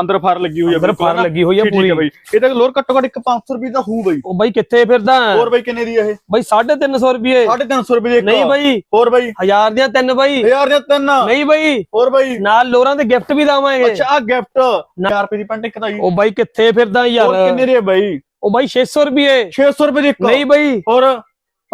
ਅੰਦਰ ਫਰ ਲੱਗੀ ਹੋਈ ਆ ਅੰਦਰ ਫਰ। ਲੱਗੀ ਹੋਈ ਆ ਪੂਰੀ। ਹੈ ਬਾਈ ਇਹਦਾ ਲੋਰ ਘੱਟੋ ਘੱਟ ਇੱਕ 500 ਰੁਪਏ ਦਾ ਹੋਊ ਬਾਈ। ਉਹ ਬਾਈ ਕਿੱਥੇ ਫਿਰਦਾ? ਹੋਰ ਬਾਈ ਕਿੰਨੇ ਦੀ ਇਹ? ਬਾਈ 350 ਰੁਪਏ। 350 ਰੁਪਏ ਦੀ ਨਹੀਂ ਬਾਈ। ਹੋਰ ਬਾਈ। ਹਜ਼ਾਰ ਦੀਆਂ ਤਿੰਨ ਬਾਈ। ਹਜ਼ਾਰ ਦੇ ਤਿੰਨ ਨਹੀਂ ਬਾਈ। ਹੋਰ ਬਾਈ। ਨਾਲ ਲੋਰਾਂ ਦੇ ਗਿਫਟ ਵੀ ਦਵਾਂਗੇ। ਅੱਛਾ ਆ ਗਿਫਟ 1000 ਰੁਪਏ ਦੀ ਪੈਂਟ ਇੱਕ ਜੀ। ਉਹ ਬਾਈ ਕਿੱਥੇ ਫਿਰਦਾ ਹੋਰ ਯਾਰ? ਕਿੰਨੇ ਦੀ ਬਾਈ? ਉਹ ਬਾਈ 600 ਰੁਪਏ। 600 ਰੁਪਏ ਦੀ ਇੱਕ ਨਹੀਂ ਬਾਈ। ਹੋਰ?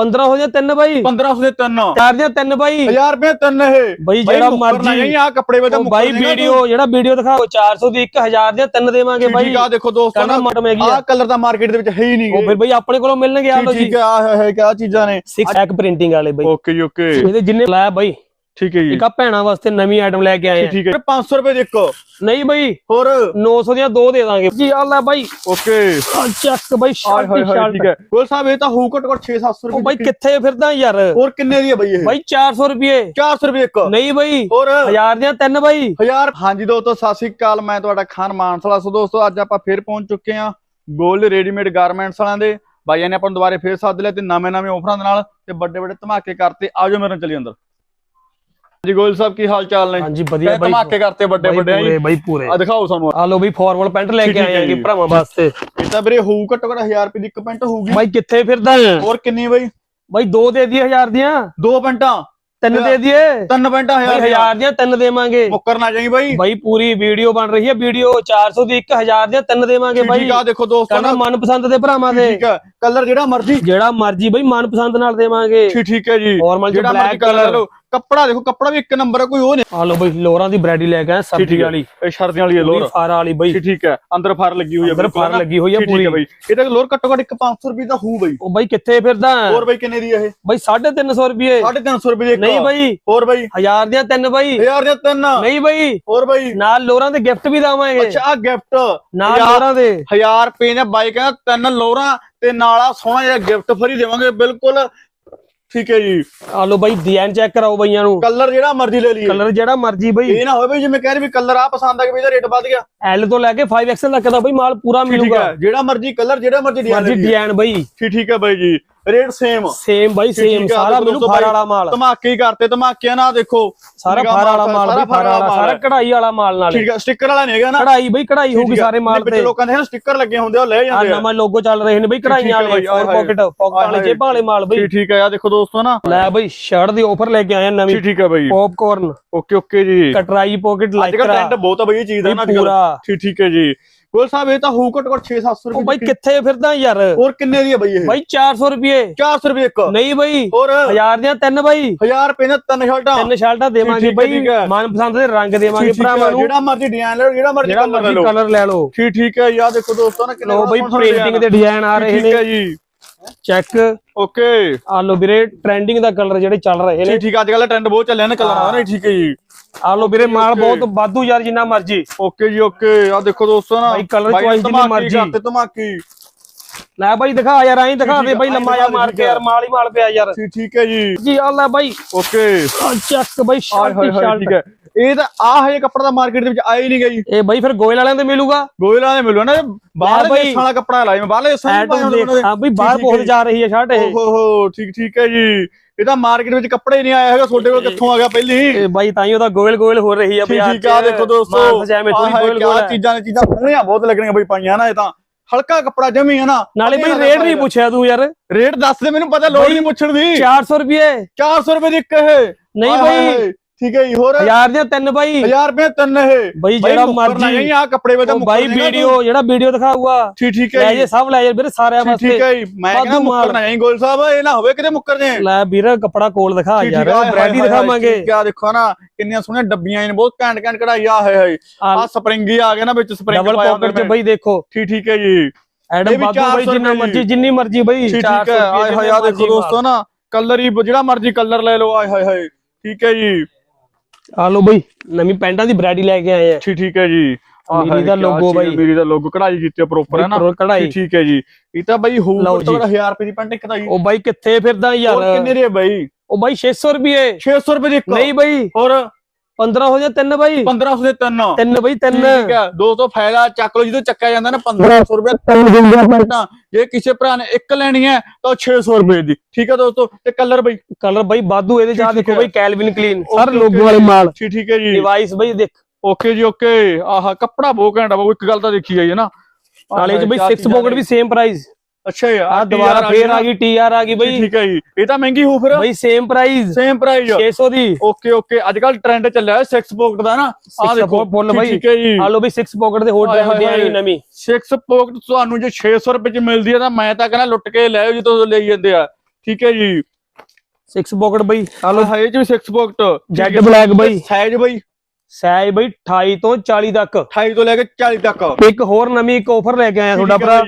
15 ਹੋ ਜਾ ਤਿੰਨ ਬਾਈ। 1500 ਦੇ ਤਿੰਨ। ਚਾਰ ਦੀਆਂ ਤਿੰਨ ਬਾਈ। 1000 ਰੁਪਏ ਤਿੰਨ ਇਹ। ਬਾਈ ਜਿਹੜਾ ਮਰਜ਼ੀ ਨਹੀਂ ਆ ਕੱਪੜੇ ਵਿੱਚ ਉਹ ਬਾਈ ਵੀਡੀਓ ਜਿਹੜਾ ਵੀਡੀਓ ਦਿਖਾਓ 400 ਦੀ 1000 ਦੀਆਂ ਤਿੰਨ ਦੇਵਾਂਗੇ ਬਾਈ। ਠੀਕ ਆ ਦੇਖੋ ਦੋਸਤੋ ਨਾ ਮਟਮ ਹੈਗੀ ਆ। ਕਲਰ ਤਾਂ ਮਾਰਕੀਟ ਦੇ ਵਿੱਚ ਹੈ ਹੀ ਨਹੀਂ ਉਹ ਫਿਰ ਬਾਈ ਆਪਣੇ ਕੋਲੋਂ ਮਿਲਣਗੇ ਆ ਲੋ ਜੀ। ਠੀਕ ਆ ਆ ਹੈ ਕਿਆ ਚੀਜ਼ਾਂ ਨੇ। 6 ਐਕ ਪ੍ਰਿੰਟਿੰਗ ਵਾਲੇ ਬਾਈ। ਓਕੇ ਜੀ ਓਕੇ। ਇਹਦੇ ਜਿੰਨੇ ਲਾਇਆ ਬਾਈ। ਠੀਕ ਹੈ ਜੀ। ਇੱਕ ਆ ਭੈਣਾਂ ਵਾਸਤੇ ਨਵੀਂ ਆਈਟਮ ਲੈ ਕੇ ਆਏ ਆ। ਠੀਕ ਹੈ। 500 ਰੁਪਏ ਦੇ ਇੱਕ। ਨਹੀਂ ਬਾਈ ਹੋਰ? 900 ਦੀਆਂ ਦੋ ਦੇ ਦਾਂਗੇ। ਜੀ ਆ ਲੈ ਬਾਈ। ਓਕੇ। ਆ ਚੱਕ ਬਾਈ ਸ਼ਰਟ ਹਾਏ ਠੀਕ ਹੈ। ਗੋਲ ਸਾਹਿਬ ਇਹ ਤਾਂ ਹੋਊ ਘੱਟ ਘੱਟ 6-700 ਉਹ ਰੁਪਏ ਬਾਈ ਕਿੱਥੇ ਫਿਰਦਾ ਯਾਰ? ਹੋਰ ਕਿੰਨੇ ਦੀ ਹੈ ਬਾਈ ਇਹ? ਬਾਈ 400 ਰੁਪਏ। 400 ਰੁਪਏ ਇੱਕ। ਨਹੀਂ ਬਾਈ ਹੋਰ? ਹਜ਼ਾਰ ਦੀਆਂ ਤਿੰਨ ਬਾਈ। ਹਜ਼ਾਰ। ਹਾਂਜੀ ਦੋਸਤੋ ਸਤਿ ਸ੍ਰੀ ਅਕਾਲ। ਮੈਂ ਤੁਹਾਡਾ ਖਾਨ ਮਾਨਸਲਾ। ਸੋ ਦੋਸਤੋ ਅੱਜ ਆਪਾਂ ਫੇਰ ਪਹੁੰਚ ਚੁੱਕੇ ਹਾਂ ਗੋਲਡ ਰੈਡੀਮੇਡ ਗਾਰਮੈਂਟਸ ਵਾਲਿਆਂ ਦੇ। ਬਾਈਆਂ ਨੇ ਆਪਾਂ ਨੂੰ ਦੁਬਾਰੇ ਫੇਰ ਸੱਦ ਲਿਆ ਤੇ ਨਵੇਂ ਨਵੇਂ ਆਫਰਾਂ ਦੇ ਨਾਲ ਤੇ ਵੱਡੇ ਵੱਡੇ ਧਮਾਕੇ ਕਰਤੇ। ਆਜੋ ਮੇਰੇ ਨਾਲ ਚੱਲੀ ਅੰਦਰ। ਜੀ ਗੋਲ ਸਾਹਿਬ ਕੀ ਹਾਲ ਚਾਲ ਨੇ? ਹਾਂਜੀ ਵਧੀਆ ਬਾਈ ਧਮਾਕੇ ਕਰਤੇ ਵੱਡੇ ਵੱਡੇ। ਆ ਪੂਰੇ ਜੀ ਬਾਈ ਪੂਰੇ। ਆ ਦਿਖਾਓ ਸਾਨੂੰ ਆ। ਲੋ ਬਈ ਫਾਰਮਲ ਪੈਂਟ ਲੈ ਕੇ ਆਏ ਆਂਗੇ। ਭਰਾਵਾਂ ਵਾਸਤੇ। ਇਹ ਤਾਂ ਵੀਰੇ ਹੋਊ ਘੱਟੋ ਘੱਟ 1000 ਰੁਪਏ ਦੀ ਇੱਕ ਪੈਂਟ ਹੋਊਗੀ। ਬਾਈ ਕਿੱਥੇ ਫਿਰਦਾ ਹੋਰ ਕਿੰਨੀ ਬਾਈ? ਬਾਈ ਦੋ ਦੇ ਦਈਏ ਹਜ਼ਾਰ ਦੀਆਂ। ਦੋ ਪੈਂਟਾਂ। ਤਿੰਨ ਦੇ ਦਈਏ। ਤਿੰਨ ਪੈਂਟਾਂ ਬਾਈ ਹਜ਼ਾਰ ਹਜ਼ਾਰ ਦੀਆਂ ਤਿੰਨ ਦੇਵਾਂਗੇ। ਮੁੱਕਰ ਨਾ ਜਾਈ ਬਾਈ। ਬਾਈ ਪੂਰੀ ਵੀਡੀਓ ਬਣ ਰਹੀ ਹੈ। ਵੀਡੀਓ 400 ਦੀ 1000 ਦੀਆਂ ਤਿੰਨ ਦੇਵਾਂਗੇ ਬਾਈ। ਠੀਕ ਆ ਦੇਖੋ ਦੋਸਤੋ ਨਾ। ਮਨਪਸੰਦ ਦੇ ਭਰਾਵਾਂ ਦੇ। ਠੀਕ ਹੈ। ਕਲਰ ਜਿਹੜਾ ਮਰਜ਼ੀ। ਜਿਹੜਾ ਮਰਜ਼ੀ ਬਾਈ ਮਨਪਸੰਦ ਨਾਲ ਦੇਵਾਂਗੇ। ਠੀਕ ਠੀਕ ਹੈ ਜੀ। ਨਾਰਮਲ ਜਿਹੜਾ ਮਰਜ਼ੀ ਕਲਰ ਲੈ ਲਓ। ਕੱਪੜਾ ਦੇਖੋ ਕੱਪੜਾ ਵੀ ਇੱਕ ਨੰਬਰ ਹੈ ਕੋਈ ਉਹ ਨਹੀਂ। ਆ ਲੋ ਬਾਈ ਲੋਰਾਂ ਦੀ ਬ੍ਰੈਡੀ ਲੈ ਕੇ ਆਏ ਸਰਦੀ ਹੈ ਵਾਲੀ ਇਹ ਸ਼ਰਦੀਆਂ ਵਾਲੀ ਹੈ ਲੋਰ। ਫਾਰਾ ਵਾਲੀ ਬਾਈ। ਠੀਕ ਠੀਕ ਹੈ। ਅੰਦਰ ਫਰ ਲੱਗੀ ਹੋਈ ਹੈ ਅੰਦਰ ਫਰ। ਲੱਗੀ ਹੋਈ ਠੀਕ ਪੂਰੀ ਹੈ ਬਾਈ। ਇਹਦਾ ਲੋਰ ਘੱਟੋ ਘੱਟ ਇੱਕ 500 ਰੁਪਏ ਦਾ ਹੋਊ ਬਾਈ। ਉਹ ਬਾਈ ਕਿੱਥੇ ਫਿਰਦਾ? ਹੋਰ ਬਾਈ ਕਿੰਨੇ ਦੀ ਹੈ ਇਹ? ਬਾਈ 350 ਰੁਪਏ। 350 ਰੁਪਏ ਦੀ ਨਹੀਂ ਬਾਈ। ਹੋਰ ਬਾਈ। ਹਜ਼ਾਰ ਦੀਆਂ ਤਿੰਨ ਬਾਈ। ਹਜ਼ਾਰ ਦੇ ਤਿੰਨ। ਨਹੀਂ ਬਾਈ। ਹੋਰ ਬਾਈ। ਨਾਲ ਲੋਰਾਂ ਦੇ ਗਿਫਟ ਵੀ ਦਵਾਂਗੇ। ਅੱਛਾ ਗਿਫਟ ਨਾਲ ਲੋਰਾਂ ਦੇ। 1000 ਰੁਪਏ ਨੇ ਬਾਈ ਕਹਿੰਦਾ ਤਿੰਨ ਲੋਰਾਂ। ਤੇ ਨਾਲ ਆ ਸੋਹਣਾ ਜਿਹਾ ਗਿਫਟ ਫਰੀ ਦੇਵਾਂਗੇ ਬਿਲਕੁਲ। ਠੀਕ ਹੈ ਜੀ। ਆ ਲੋ ਬਾਈ ਡਿਜ਼ਾਈਨ ਚੈੱਕ ਕਰਾਓ ਬਈਆਂ ਨੂੰ। ਕਲਰ ਜਿਹੜਾ ਮਰਜ਼ੀ ਲੈ ਲਈਏ। ਕਲਰ ਜਿਹੜਾ ਮਰਜ਼ੀ ਬਈ। ਇਹ ਨਾ ਹੋਵੇ ਜਿਵੇਂ ਕਹਿ ਰਹੇ ਵੀ ਕਲਰ ਆ ਪਸੰਦ ਆ ਕਿ ਵੀ ਇਹਦਾ ਰੇਟ ਵੱਧ ਗਿਆ। ਐਲ ਤੋਂ ਲੈ ਕੇ 5XL ਤੱਕ ਦਾ ਬਈ ਮਾਲ ਪੂਰਾ ਮਿਲੂਗਾ। ਜਿਹੜਾ ਮਰਜ਼ੀ ਕਲਰ ਜਿਹੜਾ ਮਰਜ਼ੀ ਡਿਜ਼ਾਈਨ ਮਰਜ਼ੀ ਡਿਜ਼ਾਈਨ ਬਈ। ਠੀਕ ਠੀਕ ਹੈ ਬਾਈ ਜੀ। ਰੇਟ ਸੇਮ ਸੇਮ ਬਾਈ ਸੇਮ ਸਾਰਾ ਮੈਨੂੰ ਫਾਰ ਵਾਲਾ ਮਾਲ ਧਮਾਕੇ ਹੀ ਕਰਤੇ ਧਮਾਕਿਆਂ ਨਾਲ ਦੇਖੋ। ਸਾਰਾ ਫਾਰ ਵਾਲਾ ਮਾਲ ਬਈ ਫਾਰ ਵਾਲਾ ਸਾਰਾ। ਕਢਾਈ ਵਾਲਾ ਮਾਲ ਨਾਲ ਠੀਕ ਹੈ। ਸਟicker ਵਾਲਾ ਨਹੀਂ ਹੈਗਾ ਨਾ। ਕਢਾਈ ਬਈ ਕਢਾਈ ਹੋਊਗੀ ਸਾਰੇ ਮਾਲ ਤੇ। ਲੋਕਾਂ ਦੇ ਸਟicker ਲੱਗੇ ਹੁੰਦੇ ਉਹ ਲੈ ਜਾਂਦੇ ਆ। ਨਵਾਂ ਲੋਗੋ ਚੱਲ ਰਹੇ ਨੇ ਬਈ ਕਢਾਈਆਂ ਵਾਲੇ ਹਾਏ। ਪਾਕਟ ਪਾਕਟ ਵਾਲੇ। ਜੇਬਾਂ ਵਾਲੇ ਮਾਲ ਬਈ। ਠੀਕ ਠੀਕ ਹੈ ਆ ਦੇਖੋ ਦੋਸਤੋ ਨਾ। ਲੈ ਬਈ ਸ਼ਰਟ ਦੀ ਆਫਰ ਲੈ ਕੇ ਆਏ ਆ ਨਵੀਂ। ਠੀਕ ਠੀਕ ਹੈ ਬਾਈ। ਪੌਪਕਾਰਨ ਓਕੇ ਓਕੇ ਜੀ। ਕਟਰਾਈ ਪਾਕਟ ਅੱਜ ਕੱਲ ਲਾਈਕਰਾ ਟ੍ਰੈਂਡ ਬਹੁਤ ਆ ਬਈ ਇਹ ਚੀਜ਼ ਦਾ ਨਾ ਅੱਜ ਕੱਲ੍ਹ। ਠੀਕ ਠੀਕ ਹੈ ਜੀ। ਗੋਲ ਸਾਹਿਬ ਇਹ ਤਾਂ ਹੋਊ ਘੱਟੋ ਘੱਟ 6-700 ਉਹ ਰੁਪਏ ਬਾਈ ਕਿੱਥੇ ਫਿਰਦਾ ਯਾਰ? ਹੋਰ ਕਿੰਨੇ ਦੀ ਹੈ ਬਈ ਇਹ? ਬਾਈ 400 ਰੁਪਏ। 400 ਰੁਪਏ ਇੱਕ। ਨਹੀਂ ਬਈ ਹੋਰ? ਹਜ਼ਾਰ ਦੀਆਂ ਤਿੰਨ ਬਾਈ। 1000 ਰੁਪਏ ਨਾਲ ਤਿੰਨ ਸ਼ਰਟਾਂ। ਤਿੰਨ ਸ਼ਰਟਾਂ ਦੇਵਾਂਗੇ ਠੀਕ ਬਈ। ਠੀਕ। ਮਨਪਸੰਦ ਦੇ ਰੰਗ ਦੇਵਾਂਗੇ ਠੀਕ ਠੀਕ ਭਰਾਵਾਂ ਨੂੰ। ਜਿਹੜਾ ਮਰਜ਼ੀ ਡਿਜ਼ਾਈਨ ਲੈ ਲਓ ਜਿਹੜਾ ਮਰਜ਼ੀ ਕਲਰ ਲੈ ਲਓ। ਠੀਕ ਠੀਕ ਹੈ ਯਾ ਦੇਖੋ ਦੋਸਤੋ ਨਾ ਕਿੰਨੇ ਲੋ ਬਈ ਪ੍ਰਿੰਟਿੰਗ ਦੇ ਡਿਜ਼ਾਈਨ ਆ ਰਹੇ ਠੀਕ ਨੇ। ਹੈ ਜੀ। ਚੈੱਕ ਓਕੇ ਆ ਲੋ ਵੀਰੇ ਟ੍ਰੈਂਡਿੰਗ ਦਾ ਕਲਰ ਜਿਹੜੇ ਚੱਲ ਰਹੇ ਨੇ। ਠੀਕ ਠੀਕ ਅੱਜ ਕੱਲ ਟ੍ਰੈਂਡ ਬਹੁਤ ਚੱਲਿਆ ਨਾ ਕਲਰਾਂ ਦਾ ਠੀਕ ਹੈ ਜੀ। ਆ ਲੋ ਵੀਰੇ ਮਾਲ ਬਹੁਤ ਵਾਧੂ ਯਾਰ ਜਿੰਨਾ ਮਰਜ਼ੀ। ਓਕੇ ਜੀ ਓਕੇ। ਆ ਦੇਖੋ ਦੋਸਤੋ ਨਾ। ਬਾਈ colour ਬਾਈ choice ਜਿੰਨੀ ਮਰਜ਼ੀ। ਕਰਤੇ ਧਮਾਕੀ। ਲੈ ਬਾਈ ਦਿਖਾ ਯਾਰ ਐਂ ਦਿਖਾ ਦੇ ਬਾਈ ਲੰਮਾ ਦੇ, ਮਾਰ ਕੇ। ਯਾਰ ਮਾਲ ਹੀ ਮਾਲ ਪਿਆ ਯਾਰ। ਠੀਕ ਠੀਕ ਹੈ ਜੀ। ਜੀ ਆ ਲੈ ਬਾਈ। ਓਕੇ। ਆ ਚੱਕ ਬਾਈ ਸ਼ਰਟ ਹਾਏ ਠੀਕ ਹੈ। ਇਹ ਤਾਂ ਆ ਹੈ ਕੱਪੜਾ ਦਾ ਮਾਰਕੀਟ ਦੇ ਵਿੱਚ ਆਇਆ ਹੀ ਨਹੀਂ ਗਈ ਇਹ ਬਾਈ ਫਿਰ ਗੋਇਲ ਵਾਲਿਆਂ ਤੇ ਮਿਲੂਗਾ? ਗੋਇਲਾਂ ਦੇ ਮਿਲੂ ਨਾ ਬਾਹਰ। ਦੇਸ਼ਾਂ ਵਾਲਾ ਕੱਪੜਾ ਲਾਇਆ ਮੈਂ ਬਾਹਰਲੇ ਦੇਸ਼ਾਂ ਹਾਂ ਬਈ ਬਾਹਰ ਬਹੁਤ। ਜਾ। ਰਹੀ ਹੈ ਸ਼ਰਟ ਇਹ। ਓਹੋ ਹੋ ਠੀਕ ਠੀਕ ਹੈ ਜੀ। ਇਹ ਤਾਂ ਮਾਰਕੀਟ ਵਿੱਚ ਕੱਪੜਾ ਹੀ ਨਹੀਂ ਆਇਆ ਹੈਗਾ ਤੁਹਾਡੇ ਕੋਲ ਕਿੱਥੋਂ ਆ ਗਿਆ ਪਹਿਲੀ? ਇਹ ਬਾਈ ਤਾਂ ਹੀ ਉਹਦਾ ਗੋਇਲ ਗੋਇਲ ਹੋ ਰਹੀ ਠੀਕ ਬਾਜ਼ਾਰ ਠੀਕ ਆ ਦੇਖੋ ਦੋਸਤੋ। ਥੋੜੀ ਆਹ ਗੋਇਲ। ਚੀਜ਼ਾਂ ਨੇ ਚੀਜ਼ਾਂ ਸੋਹਣੀਆਂ ਬਹੁਤ ਲੱਗਣੀਆਂ ਬਈ ਪਾਈਆਂ ਨਾ ਇਹ ਤਾਂ। ਹਲਕਾ ਕੱਪੜਾ ਜਮੀ ਹੈ ਨਾ। ਨਾਲੇ ਬਈ ਰੇਟ ਨਹੀਂ ਪੁੱਛਿਆ ਤੂੰ ਯਾਰ। ਰੇਟ ਦੱਸ ਦੇ ਮੈਨੂੰ ਪਤਾ ਲੋੜ ਨਹੀਂ ਪੁੱਛਣ ਦੀ। 400 ਰੁਪਏ। 400 ਰੁਪਏ ਦੀ ਇੱਕ ਇਹ। ਨਹੀਂ ਬਈ। ਠੀਕ ਹੈ ਜੀ ਹੋਰ? ਹਜ਼ਾਰ ਦੀਆਂ ਤਿੰਨ ਬਾਈ। 1000 ਰੁਪਏ ਤਿੰਨ ਇਹ। ਬਈ ਜਿਹੜਾ ਮਰਜ਼ੀ ਨਹੀਂ ਆ ਕੱਪੜੇ ਵਿੱਚ ਉਹ ਬਾਈ ਵੀਡੀਓ ਜਿਹੜਾ ਵੀਡੀਓ ਦਿਖਾਊਗਾ। ਠੀਕ ਠੀਕ ਲੈ ਹੈ ਜੇ। ਜੀ ਸਭ ਲੈ ਜੇ ਵੀਰੇ ਸਾਰਿਆਂ ਠੀਕ ਠੀਕ ਵਾਸਤੇ ਹੈ ਜੀ। ਮੈਂ ਕਹਿੰਦਾ। ਮੁੱਕਰਨਾ ਨਹੀਂ ਗੋਲ ਸਾਹਿਬ ਇਹ ਨਾ ਹੋਵੇ ਕਿਤੇ ਮੁੱਕਰ ਜੇ ਲੈ ਵੀਰ ਕੱਪੜਾ ਕੋਲ ਦਿਖਾ ਯਾਰ ਹਾਏ ਹਾਏ, ਦਿਖਾਵਾਂਗੇ। ਠੀਕ ਆ ਦੇਖੋ ਨਾ ਕਿੰਨੀਆਂ ਸੋਹਣੀਆਂ ਡੱਬੀਆਂ ਨੇ ਬਹੁਤ ਘੈਂਟ ਘੈਂਟ ਕਢਾਈ ਆ ਹੈ ਹੈ ਆ ਸਪਰਿੰਗ ਆ ਗਿਆ ਨਾ ਵਿੱਚ ਸਪਰਿੰਗ ਡਬਲ ਪਾਇਆ ਪਾਕਟ ਚ ਬਈ ਦੇਖੋ। ਠੀਕ ਠੀਕ ਹੈ ਜੀ। ਐਡਮ ਵੀ ਬਾਦੂ ਬਈ 400 ਜਿੰਨਾ ਮਰਜ਼ੀ ਜਿੰਨੀ ਮਰਜ਼ੀ ਬਈ ਠੀਕ 400 ਠੀਕ ਹੈ ਆਏ ਹਾਏ ਆ ਦੇਖੋ ਦੋਸਤੋ ਨਾ ਕਲਰ ਹੀ ਜਿਹੜਾ ਮਰਜ਼ੀ ਕਲਰ ਲੈ ਲਓ ਆਏ ਹਾਏ ਹਾਏ। ਠੀਕ ਹੈ ਜੀ। ਆ ਲੋ ਬਈ ਨਵੀਂ ਪੈਂਟਾਂ ਦੀ ਬ੍ਰੈਡੀ ਲੈ ਕੇ ਆਏ ਆ। ਠੀਕ ਠੀਕ ਹੈ ਜੀ। ਮੇਰੀ ਦਾ ਹੈ, ਬਾਈ। ਮੇਰੀ ਦਾ ਲੋਗੋ ਕਢਾਈ ਕੀਤੀ ਪ੍ਰੋਪਰ ਹੈ ਨਾ? ਕਢਾਈ। ਠੀਕ ਹੈ ਜੀ। ਇਹ ਤਾਂ ਬਾਈ ਹੋਊ ਲਓ ਘੱਟੋ ਜੀ। ਘੱਟ 1000 ਰੁਪਏ ਦੀ ਪੈਂਟ ਇੱਕ ਦਾ ਜੀ। ਉਹ ਬਾਈ ਕਿੱਥੇ ਫਿਰਦਾ ਹੋਰ ਯਾਰ ਕਿੰਨੇ ਦੇ ਬਾਈ? ਉਹ ਬਾਈ 600 ਰੁਪਏ। 600 ਰੁਪਏ ਦੀ ਇੱਕ। ਨਹੀਂ ਬਾਈ। ਹੋਰ 15 ਹੋ ਜਾ ਤਿੰਨ ਬਾਈ। 1500 ਦੇ ਤਿੰਨ। ਤਿੰਨ ਬਾਈ ਤਿੰਨ। ਠੀਕ ਹੈ ਦੋਸਤੋ ਫਾਇਦਾ ਚੱਕ ਲਓ ਜਦੋਂ ਚੱਕਿਆ ਜਾਂਦਾ ਨਾ 1500 ਰੁਪਏ ਤਿੰਨ ਦਿੰਦੇ ਪੈਂਟਾਂ ਜੇ ਕਿਸੇ ਭਰਾ ਨੇ ਇੱਕ ਲੈਣੀ ਹੈ ਤਾਂ ਉਹ 600 ਰੁਪਏ ਦੀ। ਠੀਕ ਹੈ ਦੋਸਤੋ ਤੇ ਕਲਰ ਬਾਈ। ਕਲਰ ਬਾਈ ਬਾਦੂ ਇਹਦੇ ਜਾ ਦੇਖੋ। ਬਾਈ ਕੈਲਵਿਨ ਕਲੀਨ ਸਰ ਲੋਗੋ ਵਾਲੇ। ਮਾਲ। ਠੀਕ ਹੈ ਜੀ। ਡਿਵਾਈਸ ਬਾਈ ਦੇਖ। ਓਕੇ ਜੀ ਓਕੇ। ਆਹਾ ਕੱਪੜਾ ਬਹੁਤ ਘੈਂਟ ਬਾਬੂ ਇੱਕ ਗੱਲ ਤਾਂ ਦੇਖੀ ਜਾਈ ਹੈ ਨਾ। ਨਾਲੇ ਚ ਬਈ ਕਿਆ 6 ਚੀਜ਼ਾਂ ਪੋਕਟ। ਵੀ ਸੇਮ ਪ੍ਰਾਈਸ ਅੱਛਾ ਯਾਰ ਆ ਦੁਬਾਰਾ ਫੇਰ ਆ ਗਈ ਟੀਆਰ ਆ ਗਈ ਬਈ। ਠੀਕ ਹੈ ਜੀ। ਇਹ ਤਾਂ ਮਹਿੰਗੀ ਹੋ ਫਿਰ। ਬਈ ਸੇਮ ਪ੍ਰਾਈਸ ਸੇਮ ਪ੍ਰਾਈਸ 600 ਦੀ। ਓਕੇ ਓਕੇ ਅੱਜ ਕੱਲ ਟ੍ਰੈਂਡ ਚੱਲਿਆ ਹੈ 6 ਪੋਕਟ ਦਾ ਨਾ। ਆ ਦੇਖੋ ਫੁੱਲ ਬਾਈ। ਠੀਕ ਹੈ ਜੀ। ਆ ਲੋ ਬਈ 6 ਪੋਕਟ ਦੇ ਹੋਰ ਹਾਏ ਹਾਏ ਡਿਜ਼ਾਈਨ ਹਾਏ। ਨਵੀਂ। 6 ਪੋਕਟ ਤੁਹਾਨੂੰ ਜੇ 600 ਰੁਪਏ ਚ ਮਿਲਦੀ ਹੈ ਤਾਂ ਮੈਂ ਤਾਂ ਕਹਿੰਦਾ ਲੁੱਟ ਕੇ ਲੈ ਆਓ ਜਿੱਦੋਂ ਲਈ ਜਾਂਦੇ ਆ। ਠੀਕ ਹੈ ਜੀ। 6 ਪੋਕਟ ਬਈ। ਆ ਲੋ ਹੈ ਜੀ 6 ਪੋਕਟ ਜੈਡ ਬਲੈਕ ਬਈ। ਸਾਈਜ਼ ਬਈ। ਸਾਈਜ਼ ਬਈ 28 ਤੋਂ 40 ਤੱਕ। 28 ਤੋਂ ਲੈ ਕੇ 40 ਤੱਕ। ਇੱਕ ਹੋਰ ਨਵੀਂ ਇੱਕ ਆਫਰ ਲੈ ਕੇ ਆਇਆ ਤੁਹਾਡਾ ਭਰਾ।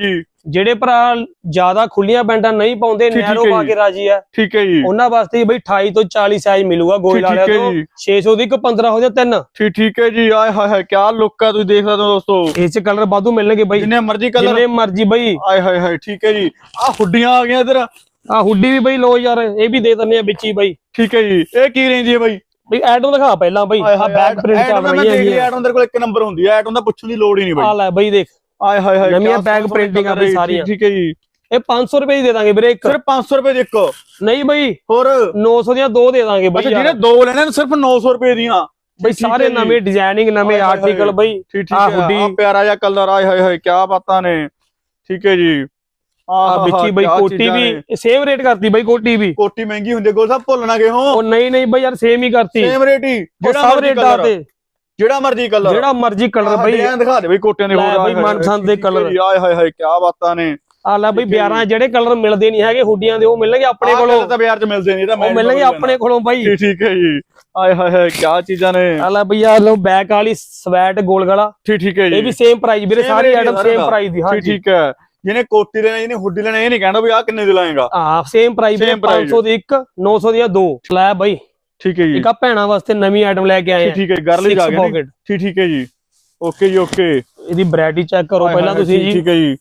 ਜਿਹੜੇ ਭਰਾ ਜ਼ਿਆਦਾ ਖੁੱਲੀਆਂ ਪੈਂਟਾਂ ਨਹੀਂ ਪਾਉਂਦੇ ਨੈਰੋ ਪਾ। ਕੇ ਰਾਜੀ ਆ। ਠੀਕ ਹੈ ਜੀ। ਉਹਨਾਂ ਵਾਸਤੇ ਬਈ 28 ਤੋਂ 40 ਸਾਈਜ਼ ਮਿਲੂਗਾ ਗੋਲ ਠੀਕ- ਵਾਲਿਆਂ ਤੋਂ। ਜੀ। 600 ਦੀ ਇੱਕ 15 ਹੋ ਜਾ ਤਿੰਨ। ਠੀਕ ਠੀਕ ਹੈ ਜੀ। ਆਏ ਹਾਏ ਹਾਏ ਕੀ ਲੁੱਕ ਆ ਤੁਸੀਂ ਦੇਖ ਸਕਦੇ ਹੋ ਦੋਸਤੋ। ਇਸ ਚ ਕਲਰ ਵਾਧੂ ਮਿਲਣਗੇ ਬਈ। ਜਿੰਨੇ ਮਰਜ਼ੀ ਕਲਰ ਜਿੰਨੇ ਮਰਜ਼ੀ ਬਈ। ਆਏ ਹਾਏ ਹਾਏ ਠੀਕ ਹੈ ਜੀ। ਆ ਹੁੱਡੀਆਂ ਆ ਗਈਆਂ ਇਧਰ। ਆ ਹੁੱਡੀ ਵੀ ਬਈ ਲੋ ਯਾਰ ਇਹ ਵੀ ਦੇ ਦਿੰਨੇ ਆ ਵਿੱਚ ਹੀ ਬਈ। ਠੀਕ ਹੈ ਜੀ। ਇਹ ਕੀ ਰੇਂਜ ਹੈ ਬਾਈ? ਬਈ ਐਡੋ ਦਿਖਾ ਪਹਿਲਾਂ ਬਈ। ਆ ਬੈਕ ਪ੍ਰਿੰਟ ਚੱਲ ਰਹੀ ਹੈ ਜੀ ਐਡ ਅੰਦਰ ਕੋਲ ਇੱਕ ਨੰਬਰ ਹੁੰਦੀ ਹੈ ਐਡ ਹੁੰਦਾ ਪੁੱਛਣ ਦੀ ਲੋੜ ਹੀ ਨਹੀਂ ਆ ਬਾਈ ਲੈ ਬਈ ਦੇਖ। ਆਏ ਹਾਏ ਹਾਏ ਨਵੀਆਂ ਸੋਹਣੇ printing ਆ ਬਈ ਸਾਰੀਆਂ। ਠੀਕ ਹੈ ਜੀ। ਇਹ 500 ਰੁਪਏ ਦੀ ਦੇ ਦਾਂਗੇ ਵੀਰੇ ਇੱਕ। ਸਿਰਫ 500 ਰੁਪਏ ਦੇ ਇੱਕ। ਨਹੀਂ ਬਈ ਹੋਰ? 900 ਦੀਆਂ ਦੋ ਦੇ ਦਾਂਗੇ ਬਈ ਯਾਰ। ਦੋ ਲੈਣੇ ਨੇ ਸਿਰਫ 900 ਰੁਪਏ ਦੀਆਂ। ਬਈ ਸਾਰੇ। ਨਵੇਂ ਡਿਜ਼ਾਈਨਿੰਗ ਨਵੇਂ ਆਰਟੀਕਲ। ਬਈ। ਠੀਕ ਠੀਕ ਹੁੱਡੀ। ਆ ਪਿਆਰਾ ਜਿਹਾ ਕਲਰ ਆਏ ਹਾਏ ਹਾਏ ਕੀ ਬਾਤਾਂ ਨੇ। ਠੀਕ ਹੈ ਜੀ। ਆ ਵਿੱਚ ਹੀ ਬਈ ਕੋਟੀ ਵੀ ਸੇਮ ਰੇਟ ਕਰਤੀ ਬਈ ਕੋਟੀ ਵੀ। ਕੋਟੀ ਮਹਿੰਗੀ ਹੁੰਦੀ ਹੈ, ਗੋਲ ਸਾਹਿਬ ਭੁੱਲ ਨਾ ਗਏ ਹੋ ਉਹ ਨਹੀਂ ਨਹੀਂ ਬਈ ਯਾਰ ਸੇਮ ਹੀ ਕਰਤੀ। ਸੇਮ ਰੇਟ ਹੀ ਉਹ ਸਭ ਰੇਟਾਂ ਤੇ ਜਿਹੜਾ ਮਰਜ਼ੀ ਕਲਰ ਜਿਹੜਾ ਮਰਜ਼ੀ ਕਲਰ ਬਈ। ਐਂ ਦਿਖਾ ਦੇ ਬਈ ਕੋਟਿਆਂ ਦੇ ਹੋਰ ਬਈ ਮਨਪਸੰਦ ਦੇ colour। ਆਏ ਹਾਏ ਹਾਏ ਕੀ ਬਾਤਾਂ ਨੇ। ਆ ਲੈ ਬਈ ਹੈ 12 ਜਿਹੜੇ ਕਲਰ ਮਿਲਦੇ ਨਹੀਂ ਹੈਗੇ ਹੁੱਡੀਆਂ ਦੇ ਉਹ ਮਿਲਣਗੇ ਆਪਣੇ ਕੋਲੋਂ। ਤਾਂ ਬਾਜ਼ਾਰ 'ਚ ਮਿਲਦੇ ਨਹੀਂ ਤਾਂ ਉਹ ਮਿਲਣਗੇ ਆਪਣੇ ਕੋਲੋਂ ਬਈ। ਠੀਕ ਠੀਕ ਹੈ ਜੀ। ਆਏ ਹਾਏ ਹਾਏ ਕੀ ਚੀਜ਼ਾਂ ਨੇ। ਆ ਲੈ ਬਈ ਆ ਲੋ ਬੈਕ ਵਾਲੀ ਸਵੈਟ ਗੋਲ ਗਲਾ। ਠੀਕ ਠੀਕ ਹੈ ਜੀ। ਇਹ ਵੀ ਸੇਮ ਪ੍ਰਾਈਸ ਵੀਰੇ ਸਾਰੀ ਆਈਟਮ ਹੈ ਸੇਮ। ਪ੍ਰਾਈਸ ਦੀ। ਠੀਕ ਹਾਂਜੀ। ਠੀਕ ਹੈ। ਜਿਹਨੇ ਕੋਟੀ ਲੈਣਾ ਜਿਹਨੇ ਹੁੱਡੀ ਲੈਣਾ ਇਹ ਨਹੀਂ ਕਹਿਣਾ ਵੀ ਆਹ ਕਿੰਨੇ ਦੀ ਲਾਏਗਾ। ਹਾਂ ਸੇਮ ਪ੍ਰਾਈਸ price। 500 ਦੀ ਇੱਕ 900 ਦੀਆਂ ਦੋ। ਲੈ ਬਈ। ਠੀਕ ਹੈ ਜੀ। ਇੱਕ ਆ ਭੈਣਾਂ ਵਾਸਤੇ ਨਵੀਂ ਆਈਟਮ ਲੈ ਕੇ ਆਏ ਠੀਕ ਆ। ਠੀਕ ਹੈ ਗਰਲੀ ਜਾ ਗਏ ਨੇ। ਠੀਕ ਠੀਕ ਹੈ ਜੀ। ਓਕੇ ਜੀ ਓਕੇ ਇਹਦੀ ਵੈਰਾਈਟੀ ਚੈੱਕ ਕਰੋ ਪਹਿਲਾਂ ਤੁਸੀਂ ਜੀ। ਠੀਕ ਹੈ ਜੀ।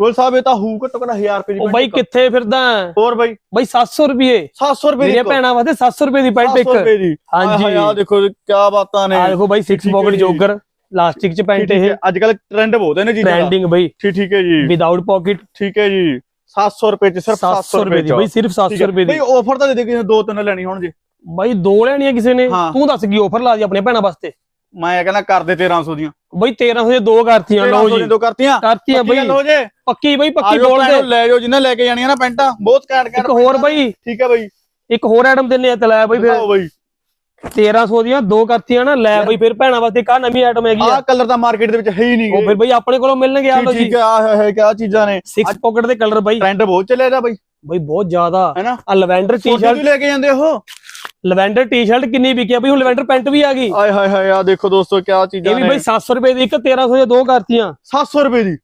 ਕੋਲ ਸਾਹਿਬ ਇਹ ਤਾਂ ਹੂ ਘੱਟੋ ਘੱਟ 1000 ਰੁਪਏ ਦੀ ਉਹ ਬਾਈ। ਕਿੱਥੇ ਫਿਰਦਾ? ਹੋਰ ਬਾਈ। ਬਾਈ 700 ਰੁਪਏ। 700 ਰੁਪਏ ਦੀ ਇੱਕ। ਭੈਣਾਂ ਵਾਸਤੇ 700 ਰੁਪਏ ਦੀ ਪੈਂਟ 700 ਇੱਕ। ਰੁਪਏ ਦੀ। ਹਾਂਜੀ। ਆ ਦੇਖੋ ਕੀ ਬਾਤਾਂ ਨੇ। ਆ ਦੇਖੋ ਬਾਈ 6 ਠੀਕ ਹੈ ਪੌਕਟ। ਜੋਗਰ। ਲਾਸਟਿਕ ਚ ਪੈਂਟ ਇਹ। ਅੱਜ ਕੱਲ ਟ੍ਰੈਂਡ ਬਹੁਤ ਹੈ ਨੇ ਦਾ। ਟ੍ਰੈਂਡਿੰਗ ਬਾਈ। ਠੀਕ ਠੀਕ ਹੈ ਜੀ। ਵਿਦਆਊਟ ਪਾਕਟ ਠੀਕ ਹੈ ਜੀ। 700 ਰੁਪਏ ਚ ਸਿਰਫ 700 ਰੁਪਏ ਦੀ। ਬਾਈ ਸਿਰਫ 700 ਰੁਪਏ ਦੀ। ਬਈ ਆਫਰ ਤਾਂ ਦੇ ਦੇ ਕਿਸੇ ਦੋ ਤਿੰਨ ਲੈਣੀ ਹੋਣ ਜੀ। ਬਾਈ ਦੋ ਲੈਣੀਆਂ ਕਿਸੇ ਨੇ। ਤੂੰ ਦੱਸ ਕੀ ਆਫਰ ਲਾ ਦੀ ਆਪਣੇ ਭੈਣਾਂ ਵਾਸਤੇ? ਮੈਂ ਕਹਿੰਦਾ ਕਰ ਦੇ 1300 ਦੀਆਂ। ਬਾਈ 1300 ਦੇ ਦੋ ਕਰਤੀਆਂ ਲਓ 1300 ਜੀ। ਦੋ ਕਰਤੀਆਂ। ਕਰਤੀਆਂ ਬਾਈ। ਹੋ ਜੇ। ਪੱਕੀ ਬਾਈ ਪੱਕੀ ਬੋਲ ਦੇ। ਲੈ ਜਾਓ ਜਿੰਨੇ ਲੈ ਕੇ ਜਾਣੀਆਂ ਨਾ ਪੈਂਟਾਂ। ਬਹੁਤ ਘੈਂਟ ਘੈਂਟ ਇੱਕ ਹੋਰ ਬਾਈ। ਠੀਕ ਹੈ ਬਾਈ। ਇੱਕ ਹੋਰ ਆਈਟਮ ਦਿੰਨੇ ਆ ਤੇ ਲੈ ਬਾਈ। ਫਿਰ 1300 ਦੀਆਂ ਦੋ ਕਰਤੀਆਂ ਨਾ ਲੈ ਬਾਈ ਫਿਰ ਭੈਣਾਂ ਵਾਸਤੇ ਕਾ ਨਵੀਂ ਆਈਟਮ ਹੈਗੀ ਆ। ਕਲਰ ਤਾਂ ਮਾਰਕੀਟ ਦੇ ਵਿੱਚ ਹੈ ਹੀ ਨਹੀਂ ਉਹ ਫਿਰ ਬਾਈ ਆਪਣੇ ਕੋਲੋਂ ਮਿਲਣਗੇ ਆ ਠੀਕ ਜੀ। ਠੀਕ ਆ ਹੈ ਹੈ ਕਿਆ ਚੀਜ਼ਾਂ ਨੇ। 6 ਪਾਕਟ ਦੇ ਕਲਰ ਬਾਈ। ਟ੍ਰੈਂਡ ਬਹੁਤ ਚੱਲਿਆ ਇਹਦਾ ਬਾਈ। ਬਾਈ ਬਹੁਤ ਜ਼ਿਆਦਾ। ਹੈਨਾ? ਆ ਲਵੈਂਡਰ ਟੀ-ਸ਼ਰਟ ਲੈ ਕੇ ਜਾਂਦੇ ਉਹ? ਲਵੈਂਡਰ ਟੀ-ਸ਼ਰਟ ਕਿੰਨੀ ਵਿਕੀ ਆ ਬਈ ਹੁਣ ਲਵੈਂਡਰ ਪੈਂਟ ਵੀ ਆ ਗਈ। ਆਏ ਹਾਏ ਹਾਏ ਆ ਦੇਖੋ ਦੋਸਤੋ ਕਿਆ ਚੀਜ਼ਾਂ ਇਹ ਵੀ ਨੇ। ਬਈ 700 ਰੁਪਏ ਦੀ ਇੱਕ 1300 ਦੀਆਂ ਦੋ ਕਰਤੀਆਂ। 700 ਰੁਪਏ ਦੀ।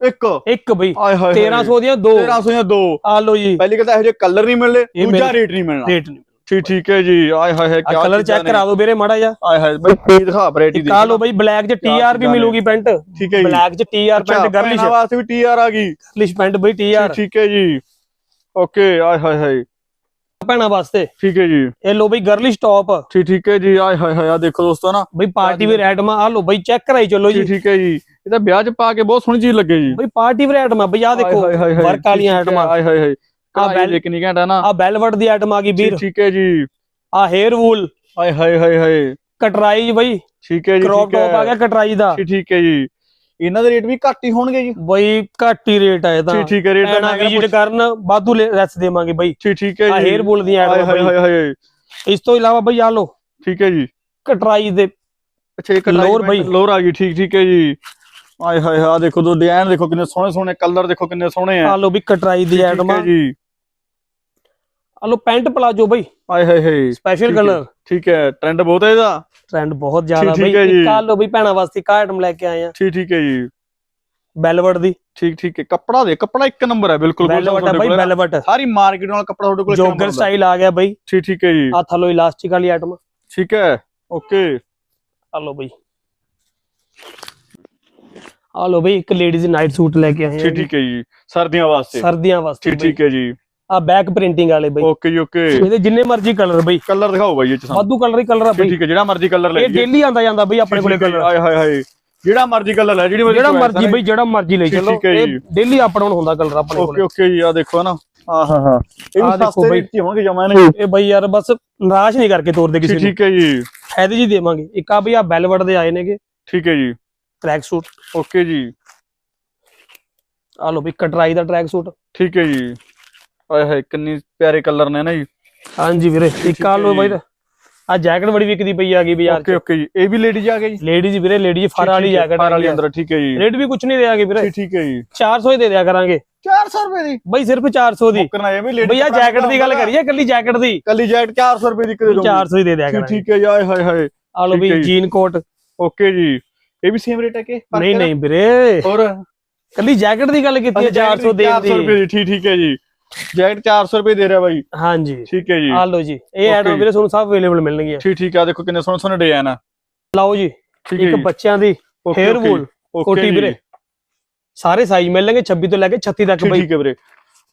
ਇੱਕ। ਇੱਕ ਬਈ। ਆਏ ਹਾਏ 1300 ਦੀਆਂ ਦੋ। 1300 ਜਾਂ ਦੋ। ਆ ਲਓ ਜੀ। ਪਹਿਲੀ ਗੱਲ ਤਾਂ ਇਹੋ ਜਿਹੇ ਕਲਰ ਨਹੀਂ ਮਿਲਦੇ ਦੂਜਾ ਰੇਟ ਨਹੀਂ ਮਿਲਣਾ। ਰੇਟ ਨਹੀਂ ਠੀਕ ਠੀਕ ਹੈ ਜੀ। ਆਏ ਹਾਏ ਹਾਏ ਕਿਆ ਕਲਰ ਚੈੱਕ ਕਰਾ ਦਿਓ ਵੀਰੇ ਮਾੜਾ ਜਿਹਾ। ਆਏ ਹਾਏ ਬਈ ਪੀਸ ਦਿਖਾ ਵੈਰਾਈਟੀ ਇੱਕ ਆ ਲਓ ਬਈ ਬਲੈਕ 'ਚ ਟੀਆਰ ਵੀ। ਮਿਲੂਗੀ ਪੈਂਟ। ਠੀਕ ਹੈ ਜੀ। ਬਲੈਕ 'ਚ ਟੀਆਰ ਪੈਂਟ ਗਰਲਿਸ਼ ਵਾਸਤੇ ਵੀ ਟੀਆਰ ਆ ਗਈ। ਗਰਲਿਸ਼ ਪੈਂਟ ਬਈ ਟੀਆਰ ਠੀਕ ਹੈ ਜੀ। ਓਕੇ ਆਏ ਹਾਏ ਹਾਏ। ਭੈਣਾਂ ਵਾਸਤੇ। ਠੀਕ ਹੈ ਜੀ। ਇਹ ਲਓ ਬਈ ਗਰਲਿਸ਼ ਟੌਪ ਠੀਕ ਠੀਕ ਹੈ ਜੀ। ਆਏ ਹਾਏ ਹਾਏ ਆ ਦੇਖੋ ਦੋਸਤੋ ਨਾ। ਬਈ ਪਾਰਟੀ ਵੇਅਰ ਆਈਟਮਾਂ ਆ ਲਓ ਬਈ ਚੈੱਕ ਕਰਾਈ ਚੱਲੋ ਜੀ। ਠੀਕ ਹੈ ਜੀ। ਇਹ ਤਾਂ ਵਿਆਹ 'ਚ ਪਾ ਕੇ ਬਹੁਤ ਸੋਹਣੀ ਚੀਜ਼ ਲੱਗੇ ਜੀ। ਬਈ ਪਾਰਟੀ ਵੇਅਰ ਆਈਟਮਾਂ ਬਈ ਆ ਦੇਖੋ ਵਰਕ ਵਾਲੀਆਂ ਆਈਟਮਾਂ ਆਏ ਹਾਏ ਹਾਏ। ਆ ਬੈਲ- ਦੇਖ ਨਹੀਂ ਘੰਟਾ ਨਾ। ਆ ਬੈਲਵਟ ਦੀ ਆਈਟਮ ਆ ਗਈ ਵੀਰ। ਠੀਕ- ਹੈ ਜੀ। ਆ ਹੇਅਰ ਵੂਲ ਆਏ ਹਾਏ ਹਾਏ ਹਾਏ। ਕਟਰਾਈ ਬਈ। ਠੀਕ ਹੈ ਜੀ ਕ੍ਰੌਪ ਟੌਪ ਆ ਗਿਆ ਕਟਰਾਈ ਦਾ। ਠੀਕ ਹੈ ਜੀ। ਇਹਨਾਂ ਦੇ ਰੇਟ ਵੀ ਘੱਟ ਹੀ ਹੋਣਗੇ ਜੀ। ਬਈ ਘੱਟ ਹੀ ਰੇਟ ਆ ਇਹ ਤਾਂ ਠੀਕ ਹੈ ਰੇਟ ਮੈਂ ਵਿਜ਼ਿਟ ਕਰਨ ਵਾਧੂ ਰੈਸ ਦੇਵਾਂਗੇ ਬਈ। ਠੀਕ ਠੀਕ ਹੈ ਆ ਜੀ। ਹੇਅਰ ਵੂਲ ਦੀਆਂ ਹਾਏ ਆਈਟਮਾਂ ਹਾਏ ਹਾਏ ਹਾਏ। ਇਸ ਤੋਂ ਇਲਾਵਾ ਬਈ ਆ ਲਓ ਠੀਕ ਹੈ ਜੀ। ਕਟਰਾਈ ਦੇ ਅੱਛਾ ਇੱਕ ਲੋਅਰ ਬਈ। ਲੋਰ ਆ ਗਈ। ਠੀਕ ਠੀਕ ਹੈ ਜੀ। ਆਏ ਹਾਏ ਆ ਦੇਖੋ ਦੋ ਡਿਜ਼ਾਈਨ ਦੇਖੋ ਕਿੰਨੇ ਸੋਹਣੇ ਸੋਹਣੇ ਕਲਰ ਦੇਖੋ ਕਿੰਨੇ ਸੋਹਣੇ ਆ। ਆ ਲਓ ਵੀ ਕਟਰਾਈ ਦੀ ਆਈਟਮਾਂ ਜੀ। ਆ ਲਓ ਪੈਂਟ ਪਲਾਜੋ ਬਈ। ਆਏ ਹਾਏ ਹਾਏ। ਸਪੈਸ਼ਲ ਹੈ। ਕਲਰ ਠੀਕ ਹੈ ਟ੍ਰੈਂਡ ਬਹੁਤ ਹੈ ਇਹਦਾ। ਟ੍ਰੈਂਡ ਬਹੁਤ ਜ਼ਿਆਦਾ ਬਈ। ਹੈ। ਇੱਕ ਆ ਲਓ ਬਈ ਭੈਣਾਂ ਵਾਸਤੇ ਕਾ ਆਈਟਮ ਲੈ ਕੇ ਆਏ ਆ ਠੀਕ ਠੀਕ ਹੈ ਜੀ। ਬੈਲਵਟ ਦੀ। ਠੀਕ ਠੀਕ ਹੈ। ਕੱਪੜਾ ਦੇ ਕੱਪੜਾ ਇੱਕ ਨੰਬਰ ਹੈ ਬਿਲਕੁਲ। ਬੈਲਵਟ ਤੁਹਾਡੇ ਬਈ। ਬੈਲਵਟ ਸਾਰੀ ਮਾਰਕੀਟ ਨਾਲ ਕੱਪੜਾ ਤੁਹਾਡੇ ਕੋਲ ਜੋਗਰ। ਸਟਾਈਲ ਆ ਗਿਆ ਬਈ। ਠੀਕ ਠੀਕ ਹੈ ਜੀ। ਆ ਥੱਲੋਂ ਇਲਾਸਟਿਕ ਵਾਲੀ ਆਈਟਮ ਠੀਕ ਹੈ ਓਕੇ ਆ ਲਓ ਬਈ। ਆ ਲਓ ਬਈ ਇੱਕ ਲੇਡੀਜ਼ ਨਾਈਟ ਸੂਟ ਲੈ ਕੇ ਆਏ ਆ ਠੀਕ ਠੀਕ ਹੈ ਜੀ। ਸਰਦੀਆਂ ਵਾਸਤੇ। ਸਰਦੀਆਂ ਵਾਸਤੇ ਠੀਕ ਠੀਕ ਹੈ ਜੀ। ਆ ਬੈਕ ਪ੍ਰਿੰਟਿੰਗ ਵਾਲੇ ਬਈ। ਓਕੇ ਓਕੇ ਇਹਦੇ ਜਿੰਨੇ ਮਰਜ਼ੀ ਕਲਰ ਬਈ। ਕਲਰ ਦਿਖਾਓ ਬਾਈ ਇਹ ਚ ਸਾਨੂੰ। ਵਾਧੂ ਕਲਰ ਹੀ ਕਲਰ ਆ ਬਈ। ਠੀਕ ਹੈ ਜਿਹੜਾ ਮਰਜ਼ੀ ਕਲਰ ਲੈ ਇਹ ਡੇਲੀ ਆਂਦਾ ਜਾਂਦਾ ਬਈ ਆਪਣੇ ਕੋਲੇ ਕਲਰ ਹਾਏ ਹਾਏ ਹਾਏ। ਜਿਹੜਾ ਮਰਜ਼ੀ ਕਲਰ ਲੈ ਜਿਹੜੀ ਜਿਹੜਾ ਮਰਜ਼ੀ ਬਈ ਜਿਹੜਾ ਮਰਜ਼ੀ ਲੈ ਚਲੋ। ਇਹ। ਡੇਲੀ ਅਪ ਡਾਊਨ ਹੁੰਦਾ ਕਲਰ ਆਪਣੇ ਓਕੇ ਕੋਲੇ। ਓਕੇ ਜੀ ਆ ਦੇਖੋ ਨਾ। ਹਾਂ ਹਾਂ ਹਾਂ। ਇਹ ਸਸਤੇ। ਰੇਟ ਹੀ ਹੋਣਗੇ ਜਮਾ ਨੇ ਇਹ ਬਈ ਯਾਰ ਬਸ ਨਿਰਾਸ਼ ਨਹੀਂ ਕਰਕੇ ਤੋਰਦੇ ਕਿਸੇ ਨੂੰ। ਠੀਕ ਹੈ ਜੀ। ਫਾਇਦੇ ਜੀ ਦੇਵਾਂਗੇ। ਇੱਕ ਆ ਬਈ ਆ ਬੈਲਵਟ ਦੇ ਆਏ ਨੇਗੇ। ਠੀਕ ਹੈ ਜੀ। ਟਰੈਕ ਸੂਟ ਓਕੇ ਜੀ। ਆ ਲੋ ਬਈ ਕਟਰਾਈ ਦਾ ਟਰੈਕ ਸੂਟ ਠੀਕ ਹੈ ਜੀ। ਆਏ ਹਾਏ ਕਿੰਨੀ ਪਿਆਰੇ ਕਲਰ ਨੇ ਨਾ ਜੀ। ਹਾਂਜੀ ਵੀਰੇ ਇੱਕ ਆ ਲੋ। ਬਈ ਆ ਜੈਕਟ ਬੜੀ ਵਿਕਦੀ ਪਈ ਆ ਗਈ ਬਾਜ਼ਾਰ ਓਕੇ 'ਚ। ਓਕੇ ਜੀ। ਇਹ ਵੀ ਲੇਡੀਜ਼ ਆ ਜੀ? ਲੇਡੀਜ਼ ਵੀਰੇ ਲੇਡੀਜ਼ ਫਰ ਵਾਲੀ ਜੈਕਟ ਫਰ ਵਾਲੀ ਅੰਦਰ ਠੀਕ ਹੈ ਜੀ। ਰੇਟ ਵੀ ਕੁਝ ਨਹੀਂ ਦੇਾਂਗੇ ਵੀਰੇ। ਠੀਕ- ਹੈ ਜੀ। 400 ਹੀ ਦੇ ਦਿਆ ਕਰਾਂਗੇ। 400 ਰੁਪਏ ਦੀ? ਬਈ ਸਿਰਫ 400 ਦੀ। ਮੁੱਕਰਨਾ ਇਹ ਵੀ ਲੇਡੀ ਬਈ ਆ ਜੈਕਟ ਦੀ ਗੱਲ ਕਰੀਏ ਕੱਲੀ ਜੈਕਟ ਦੀ। ਕੱਲੀ ਜੈਕਟ 400 ਰੁਪਏ ਦੀ ਕਿਤੇ ਦੋਗੇ 400 ਹੀ ਦੇ ਦਿਆ ਕਰਾਂਗੇ। ਠੀਕ ਹੈ ਜੀ ਆਏ ਹਾਏ ਹਾਏ। ਆ ਲੋ ਬਈ। ਜੀਨ ਕੋਟ। ਓਕੇ ਜੀ। ਇਹ ਵੀ ਸੇਮ ਰੇਟ ਹੈ ਕਿ ਨਹੀਂ? ਨਹੀਂ ਵੀਰੇ। ਹੋਰ? ਕੱਲੀ ਜੈਕਟ ਦੀ ਗੱਲ ਕੀਤੀ ਹੈ 400 ਦੇ 400 ਰੁਪਏ ਦੀ। ਦੀ। ਠੀਕ ਠੀਕ ਹੈ ਜੀ। ਜੈਕਟ 400 ਰੁਪਏ ਦੇ ਰਿਹਾ ਬਾਈ। ਹਾਂਜੀ। ਠੀਕ ਹੈ ਜੀ। ਆ ਲੋ ਜੀ। ਇਹ ਐਡਮ ਵੀਰੇ ਤੁਹਾਨੂੰ ਸਭ ਅਵੇਲੇਬਲ ਮਿਲਣਗੀਆਂ। ਠੀਕ ਠੀਕ ਆ ਦੇਖੋ ਕਿੰਨੇ ਸੋਹਣੇ ਸੋਹਣੇ ਡਿਜ਼ਾਈਨ ਆ। ਲਓ ਜੀ ਹੈ ਇੱਕ ਬੱਚਿਆਂ ਦੀ ਹੇਅਰ ਵੂਲ ਕੋਟੀ। ਵੀਰੇ। ਸਾਰੇ ਸਾਈਜ਼ ਮਿਲਣਗੇ 26 ਤੋਂ ਲੈ ਕੇ 36 ਤੱਕ ਬਈ। ਠੀਕ ਹੈ ਵੀਰੇ।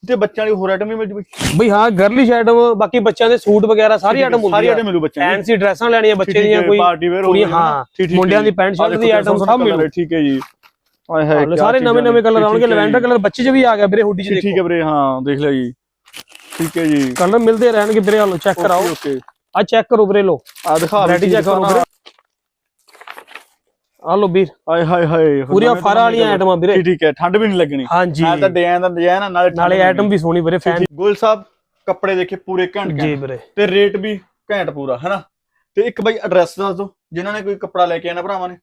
ਤੇ ਬੱਚਿਆਂ ਲਈ ਹੋਰ ਆਈਟਮ ਵੀ ਮਿਲ ਜੂ ਬਈ। ਬਈ ਹਾਂ ਗਰਲਿਸ਼ ਆਈਟਮ ਬਾਕੀ ਬੱਚਿਆਂ ਦੇ ਸੂਟ ਵਗੈਰਾ ਸਾਰੀ ਆਈਟਮ ਹੁੰਦੀ ਸਾਰੀ ਹੈ ਆਈਟਮ ਮਿਲੂ ਬੱਚਿਆਂ ਦੀ ਫੈਂਸੀ ਡਰੈਸਾਂ ਲੈਣੀਆਂ ਬੱਚੇ ਦੀਆਂ ਕੋਈ ਪਾਰਟੀ ਵੇਅਰ ਕੁੜੀਆਂ ਹਾਂ ਮੁੰਡਿਆਂ ਦੀ ਪੈਂਟ ਸ਼ਰਟ ਦੀ ਆਈਟਮ ਸਭ ਮਿਲੂ। ਠੀਕ ਹੈ ਜੀ। ਆਏ ਹਾਏ ਹਾਲੇ ਸਾਰੇ ਨਵੇਂ ਨਵੇਂ ਕਲਰ ਆਉਣਗੇ ਲਵੈਂਡਰ ਕਲਰ ਬੱਚੇ 'ਚ ਵੀ ਆ ਗਿਆ ਵੀਰੇ ਹੁੱਡੀ 'ਚ ਠੀਕ ਦੇਖੋ। ਹੈ ਵੀਰੇ ਹਾਂ ਦੇਖ ਲਿਆ ਜੀ। ਠੀਕ ਹੈ ਜੀ। ਕਲਰ ਮਿਲਦੇ ਰਹਿਣਗੇ ਵੀਰੇ ਹਾਲੋ ਚੈੱਕ ਕਰਾਓ। ਓਕੇ ਆ ਚੈੱਕ ਕਰੋ ਵੀਰੇ ਲੋ ਆ ਦਿਖਾ Variety check ਕਰੋ ਵੀਰੇ। ਆ ਲੋ ਵੀਰ। ਆਏ ਹਾਏ ਹਾਏ। ਪੂਰੀਆਂ ਫਰ ਵਾਲੀਆਂ ਆਈਟਮਾਂ ਵੀਰੇ। ਠੀਕ ਠੀਕ ਹੈ ਠੰਡ ਵੀ ਨਹੀਂ ਲੱਗਣੀ। ਹਾਂਜੀ। ਨਾਲ ਤਾਂ ਡਿਜ਼ਾਈਨ ਦਾ ਡਿਜ਼ਾਈਨ ਆ ਨਾਲੇ ਨਾਲੇ ਆਈਟਮ ਵੀ ਸੋਹਣੀ ਵੀਰੇ ਫੈਨ ਗੋਲ ਸਾਹਿਬ ਕੱਪੜੇ ਦੇਖੇ ਪੂਰੇ ਘੰਟ ਜੀ ਵੀਰੇ। ਤੇ ਰੇਟ ਵੀ ਘੈਂਟ ਪੂਰਾ ਹੈਨਾ? ਤੇ ਇੱਕ ਬਾਈ ਐਡਰੈਸ ਦੱਸ ਦਿਓ ਜਿਨ੍ਹਾਂ ਨੇ ਕੋਈ ਕੱਪੜਾ ਲੈ ਕੇ ਆਣਾ ਭਰਾਵਾਂ ਨੇ।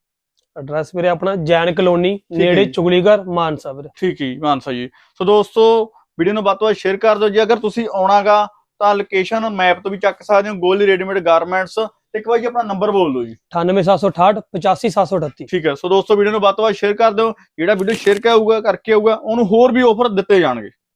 ਐਡਰੈਸ ਵੀਰੇ ਆਪਣਾ ਜੈਨ ਕਲੋਨੀ ਨੇੜੇ। ਚੁਗਲੀਗਰ ਮਾਨਸਾ ਵੀਰੇ। ਠੀਕ ਹੈ ਮਾਨਸਾ ਜੀ। ਸੋ ਦੋਸਤੋ ਵੀਡੀਓ ਨੂੰ ਵੱਧ ਤੋਂ ਵੱਧ ਸ਼ੇਅਰ ਕਰ ਦਿਓ। ਜੇ ਅਗਰ ਤੁਸੀਂ ਆਉਣਾਗਾ ਤਾਂ ਲੋਕੇਸ਼ਨ ਮੈਪ ਤੋਂ ਵੀ ਚੱਕ ਸਕਦੇ ਹੋ ਗੋਲੀ ਰੈਡੀਮੇਡ ਗਾਰਮੈਂਟਸ ਤੇ ਇੱਕ ਵਾਰ ਜੀ ਆਪਣਾ ਨੰਬਰ ਬੋਲ ਦਿਓ ਜੀ। 98768 85738 ਠੀਕ ਹੈ ਸੋ ਦੋਸਤੋ ਵੀਡੀਓ ਨੂੰ ਵੱਧ ਤੋਂ ਵੱਧ ਸ਼ੇਅਰ ਕਰ ਦਿਓ। ਜਿਹੜਾ ਵੀਡੀਓ ਸ਼ੇਅਰ ਕਰਾਊਗਾ ਕਰਕੇ ਆਊਗਾ ਉਹਨੂੰ ਹੋਰ ਵੀ ਆਫਰ ਦਿੱਤੇ ਜਾਣਗੇ।